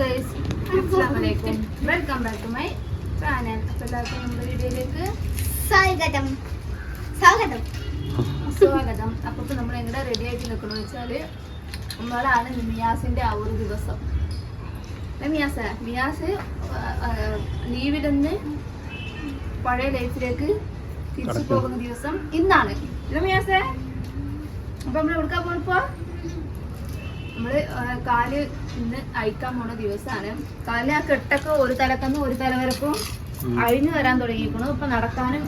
Guys അസ്സലാമലൈക്കും welcome back to my channel അപ്പോൾ എല്ലാവർക്കും നമ്മുടെ വീഡിയോയിലേക്ക് സ്വാഗതം. സ്വാഗതം. സ്വാഗതം. അപ്പോൾ ഇപ്പോൾ നമ്മൾ എങ്ങനെ റെഡി ആയിട്ട് നിൽക്കണമെന്ന് വെച്ചാൽ നമ്മളാണ് മിയാസിന്റെ ആ ഒരു ദിവസം. മിയാസ? മിയാസ് ലീവിൽ നിന്ന് പഴയ ലൈഫിലേക്ക് തിരിച്ചു പോകുന്ന ദിവസം ഇന്നാണ്. മിയാസേ? അപ്പോൾ നമ്മൾ എവിടുക്കാൻ പോണിപ്പോ നമ്മൾ കാൽ ഇന്ന് അയക്കാൻ പോണ ദിവസമാണ് കാലിന് ആ കെട്ടൊക്കെ ഒരു തലക്കന്ന് ഒരു തല വരക്കും അഴിഞ്ഞു വരാൻ തുടങ്ങിയിരിക്കണു ഇപ്പൊ നടക്കാനും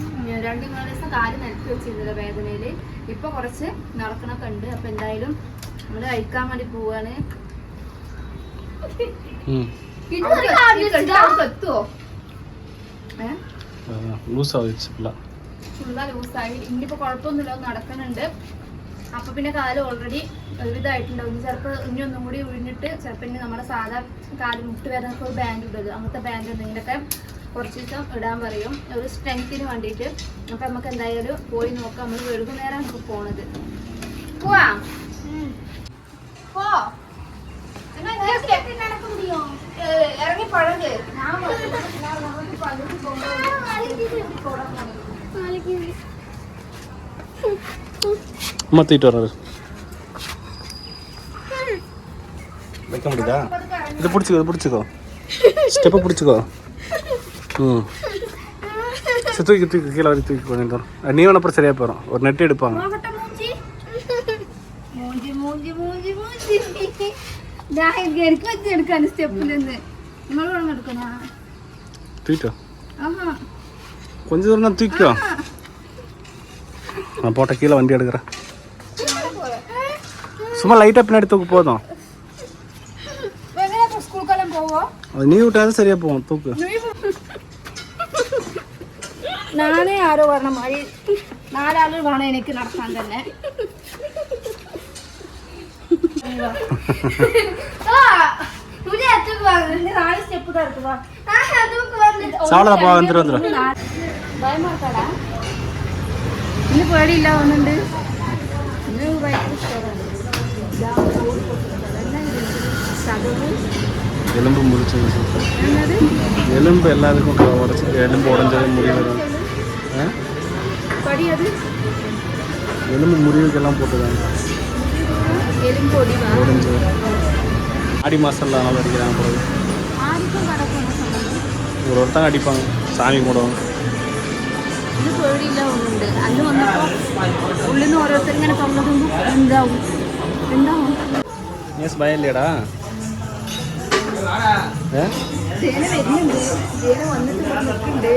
രണ്ടു മൂന്ന് ദിവസം കാൽ നിലത്തി വെച്ചിരുന്നില്ല വേദനയിൽ. ഇപ്പൊ കുറച്ച് നടക്കണൊക്കെ ഉണ്ട്. അപ്പൊ എന്തായാലും നമ്മൾ അയക്കാൻ വേണ്ടി പോവാണ്. കാൽ എത്തുവോ ഏഹ്? ലൂസായി. ഇനിയിപ്പോ കുഴപ്പമൊന്നുമില്ല. നടക്കുന്നുണ്ട് അപ്പൊ പിന്നെ കാൽ ഓൾറെഡി ഇതായിട്ടുണ്ടാവും ഇനി ചിലപ്പോൾ ഇനി ഒന്നും കൂടി ഉഴിഞ്ഞിട്ട് ചിലപ്പോൾ ഇനി നമ്മുടെ സാധാ കാൽ മുട്ട് വരുന്ന ഒരു ബാൻഡ് ഇടരുത്. അങ്ങനത്തെ ബാൻഡ് എന്തെങ്കിലുമൊക്കെ കുറച്ച് ദിവസം ഇടാൻ പറയും. ഒരു സ്ട്രെങ്ത്തിന് വേണ്ടിയിട്ട്. അപ്പൊ നമുക്ക് എന്തായാലും പോയി നോക്കാം. നമ്മൾ വൈകുന്നേരം നമുക്ക് പോണത്. പോവാ? പോ. ഇറങ്ങി പഴക് ഞാൻ പഴകി പകുതി அம்மா தூக்கிட்டு வர்றாரு. வைக்க முடியுதா? இதை பிடிச்சிக்கோ இது பிடிச்சிக்கோ. ஸ்டெப்பை பிடிச்சிக்கோ. ம். தூக்கி தூக்கி கீழே வரைக்கும் தூக்கி கொஞ்சம் தூரம் நீ வேணப்பறம் சரியாக போயிடும் ஒரு நெட் எடுப்பாங்க. தூக்கிட்டோ? கொஞ்சம் தூரம் தான் தூக்கிக்கோ. நான் போட்ட கீழே வண்டி எடுக்கிறேன். சும்மா லைட்டாக பின்னாடி தூக்கு போதும். அது நீ விட்டாலும் சரியா போவோம் தூக்கு. நானே யாரோ வர மாதிரி நாலு ஆளு வேணும் எனக்கு நடத்தாங்க சாவலப்பா வந்துடும் வந்துடும் பயமா இருக்காடா? இன்னும் படி இல்லை ஒன்று நூறுபாய்க்கு எலும்பு முறிச்சது എന്നത് எலும்பு எல்லாத்துக்கும் உடச்சி எலும்பு உடஞ்சது முறிவு ஆ പടിയത് எலும்பு முறிவுக்கெல்லாம் போட்டுருக்காங்க എലുമ്പൊടിവാ உடஞ்சது ஆடி மாதம்ல அதனால அடிக்கிறாங்க பிறகு ആർക്കും കടക്കുന്ന സംബന്ധം ஒரு ஒருத்தங்க அடிப்பாங்க சாமி கும்பிடுவாங்க ഇന്ന് പേടിയില്ല ഒന്നുണ്ട് അന്ന് വന്നപ്പോൾ ഉള്ളിൽ നിന്ന് ഓരോരുത്തർ ഇങ്ങനെ തുറന്നതും എന്താവും എന്താവും ஏஸ் பயம் இல்லையாடா ഏ ജേന വരുന്നുണ്ട് ജേന വന്നിട്ട് ഇവിടെ നിൽക്കുന്നുണ്ട്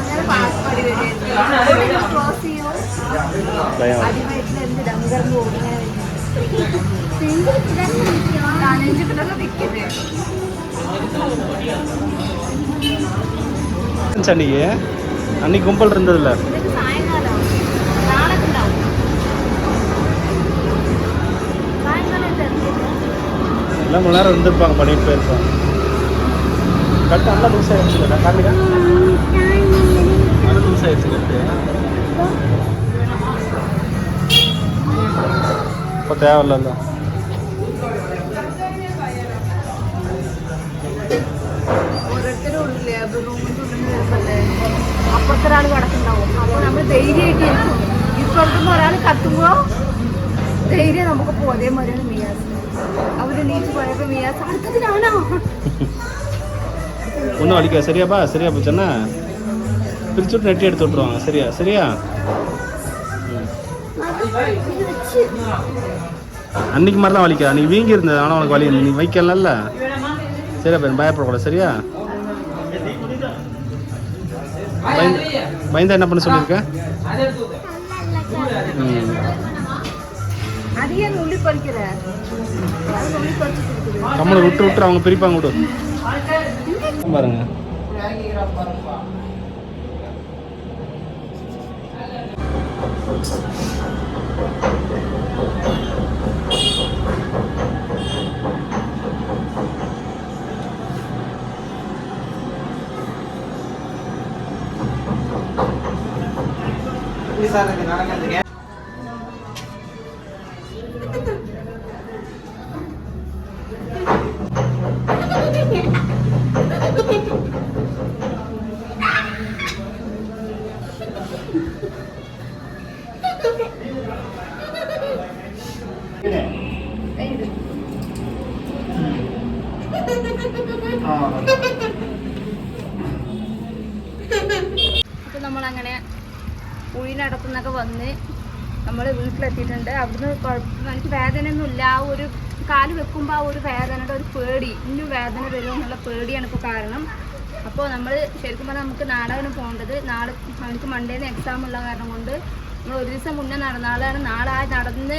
അങ്ങനെ പാസ്പാടി വരുന്നത് ക്രോസ് ചെയ്യോ ഭയം അടിവയറ്റിൽ എന്ത് ഡങ്കർന്ന് ഓടി പതിനഞ്ച് പിള്ളേർ നിൽക്കുന്നത് அன்னைக்கு அன்னைக்கு கும்பல் இருந்ததுல்ல எல்லாம் மணி நேரம் இருந்திருப்பாங்க பண்ணிட்டு போயிருப்பாங்க கட்டு நல்லா லூஸ் ஆயிடுச்சு காமிக்கா நல்லா லூஸ் ஆயிடுச்சு கட்டு இப்போ தேவையில்ல ഓരോരുത്തരും ഉള്ളില്ലേ റൂമിൻ്റെ ഉള്ളിൽ വരുമ്പല്ലേ അപ്പുറത്തെ ഒരാൾ കിടക്കുന്നുണ്ടാവും അപ്പോൾ നമ്മൾ ധൈര്യമായിട്ട് ഇരിക്കും ഇപ്പുറത്തുനിന്ന് ഒരാൾ കത്തുമ്പോൾ ധൈര്യം നമുക്ക് പോകും അതേമാതിരിയാണ് ஒன்றும் வலிக்கா? சரியாப்பா சரியா போச்சுன்னா பிரிச்சு விட்டு நெட்டி எடுத்து விட்ருவாங்க சரியா? சரியா. அன்னைக்கு மாதிரி தான் வலிக்கா. நீ வீங்கி இருந்தது. ஆனால் உனக்கு வலி நீ வைக்கலல்ல. சரியா பேர் பயப்படக்கூடாது. சரியா? பயந்து பயந்தா என்ன பண்ண சொல்லியிருக்க? ம். அது ஏன் உள்ளி விட்டு விட்டு அவங்க பிரிப்பாங்க விடு. பாருங்க. நடக்கிறதுங்க ഇപ്പം നമ്മളങ്ങനെ ഉഴിനടത്തുന്നൊക്കെ വന്ന് നമ്മൾ വീട്ടിലെത്തിയിട്ടുണ്ട്. അവിടുന്ന് കുഴപ്പം എനിക്ക് വേദനയൊന്നുമില്ല. ആ ഒരു കാൽ വെക്കുമ്പോൾ ആ ഒരു വേദനയുടെ ഒരു പേടി ഇന്നും വേദന വരും എന്നുള്ള പേടിയാണ് ഇപ്പോൾ കാരണം. അപ്പോൾ നമ്മൾ ശരിക്കും പറഞ്ഞാൽ നമുക്ക് നാളെ പോകേണ്ടത്. നാളെ എനിക്ക് മൺഡേന്ന് എക്സാം ഉള്ള കാരണം കൊണ്ട് നമ്മൾ ഒരു ദിവസം മുന്നേ നടന്നാളാണ് നാളെ നടന്ന്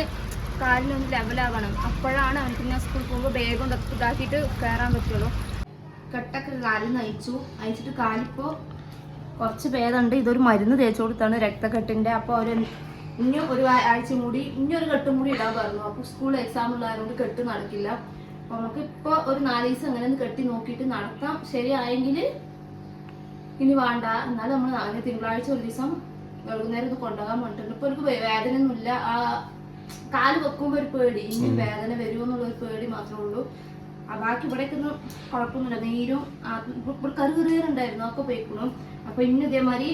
കാലിനൊന്ന് ലെവലാവണം അപ്പോഴാണ് അവൻ പിന്നെ സ്കൂളിൽ പോകുമ്പോൾ ബാഗ് ഇതാക്കിയിട്ട് കയറാൻ പറ്റുള്ളൂ. കെട്ടൊക്കെ കാലിൽ നയിച്ചു. അയച്ചിട്ട് കാലിപ്പോൾ കുറച്ച് ഭേദമുണ്ട്. ഇതൊരു മരുന്ന് തേച്ചു കൊടുത്താണ് രക്തക്കെട്ടിന്റെ അപ്പോൾ അവർ ഇനി ഒരു ആഴ്ച കൂടി ഇനി ഒരു കെട്ടും കൂടി ഇടാൻ പറഞ്ഞു. അപ്പോൾ സ്കൂൾ എക്സാം ഉള്ളതുകൊണ്ട് കെട്ട് നടക്കില്ല. അപ്പോൾ നമുക്ക് ഇപ്പോൾ ഒരു നാല് ദിവസം അങ്ങനെ ഒന്ന് കെട്ടി നോക്കിയിട്ട് നടത്താം. ശരിയായെങ്കിൽ ഇനി വേണ്ട. എന്നാലും നമ്മൾ നാല് തിങ്കളാഴ്ച ഒരു ദിവസം വൈകുന്നേരം ഒന്ന് കൊണ്ടുപോകാൻ പറഞ്ഞിട്ടുണ്ട്. ഇപ്പൊ എനിക്ക് വേദന ഒന്നും ഇല്ല ആ കാൽ വെക്കുമ്പോ ഒരു പേടി. ഇനി വേദന വരുമോ എന്നുള്ള ഒരു പേടി മാത്രമേ ഉള്ളൂ. ആ ബാക്കി ഇവിടേക്ക് ഒന്നും കുഴപ്പമൊന്നുമില്ല. നീരും ഇവിടെ കറുകറിയുണ്ടായിരുന്നു ഒക്കെ പോയിക്കണം അപ്പൊ ഇന്ന് ഇതേമാതിരി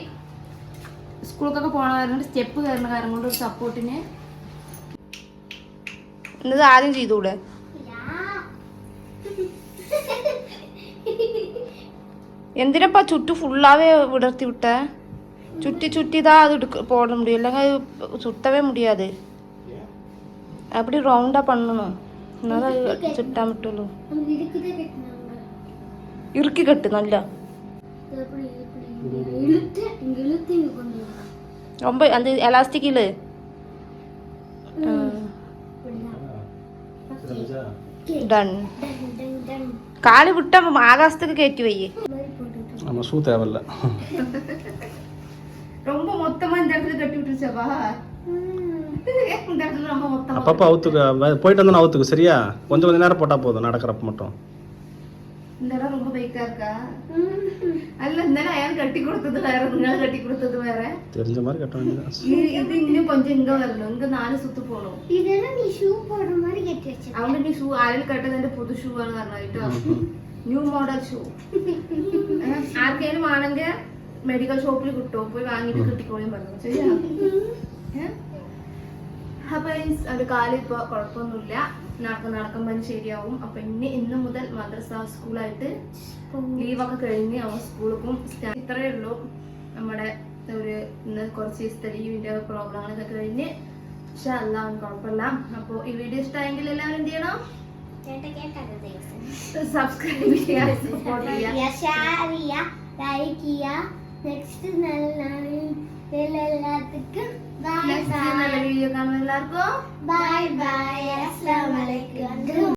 സ്കൂളിലൊക്കെ പോണ കാരണം സ്റ്റെപ്പ് കയറുന്ന കാരണം കൊണ്ട് ഒരു സപ്പോർട്ടിന് എന്നത് ആദ്യം ചെയ്തൂടെ? എന്തിനപ്പാ ചുറ്റു ഫുള്ളാവേ വിടർത്തി വിട്ടേ? சுட்டி சுட்டி தான் அது எடுக்க போட முடியும். இல்லைங்க சுட்டவே முடியாது. அப்படி ரவுண்டாக பண்ணணும். എന്നാലും ചുട്ടാൻ പറ്റുള്ളൂ ഇറുക്കി കെട്ട് നല്ല ரொம்ப அந்த எலாஸ்டிக் இல்ல டன் காலி விட்டா ஆகாசத்துக்கு கேட்டி வையே நம்ம சூ தேவையில்ல. ரொம்ப மொத்தமா இந்த இடத்துல கட்டி விட்டுருச்சப்பா. இந்த இடத்துல ரொம்ப மொத்தமா அவுத்துக்கு போயிட்டு வந்தா அவுத்துக்கு சரியா? கொஞ்சம் கொஞ்ச நேரம் போட்டா போதும் நடக்கிறப்ப மட்டும். இந்த இடம் ரொம்ப பைக்கா இருக்கா? அல்ல இந்த அயன் கட்டி கொடுத்தது வேற? முன்னால கட்டி கொடுத்தது வேற? மாதிரி கட்ட இது இன்னும் கொஞ்சம் இங்க வரணும். இங்க நாலு சுத்து போகணும். இதெல்லாம் நீ ஷூ போடுற அவங்க நீ ஷூ அயன் கட்டது புது ஷூ வாங்க நியூ மாடல் ஷூ ஆர்கேன்னு வாணுங்க മെഡിക്കൽ ഷോപ്പിൽ കിട്ടുമോ പോയി വാങ്ങിട്ട് കിട്ടിക്കോളിയും പറഞ്ഞു. ശരിയാ? അപ്പൊ അത് കാലം ഇപ്പൊ കുഴപ്പമൊന്നുമില്ല. നടക്ക് നടക്കുമ്പോൾ ശരിയാവും. അപ്പൊ ഇനി ഇന്ന് മുതൽ മദ്രസ സ്കൂളായിട്ട് ലീവൊക്കെ കഴിഞ്ഞ് അവൻ സ്കൂളിലും ഇത്രയേ ഉള്ളൂ. നമ്മുടെ ഒരു ഇന്ന് കുറച്ച് ദിവസത്തെ ലീവിന്റെ പ്രോബ്ലങ്ങളൊക്കെ കഴിഞ്ഞ് പക്ഷെ അല്ലാതെ കുഴപ്പമില്ല. അപ്പോൾ ഈ വീഡിയോ ഇഷ്ടമായെങ്കിൽ എല്ലാവരും എന്ത് ചെയ്യണം? സബ്സ്ക്രൈബ് ചെയ്യുക സപ്പോർട്ട് ചെയ്യുക ലൈക്ക് ചെയ്യുക നെക്സ്റ്റ് നല്ല എല്ലാവർക്കും ബൈ ബൈ എല്ലാവർക്കും ബൈ ബൈ അസ്സലാമലൈക്കും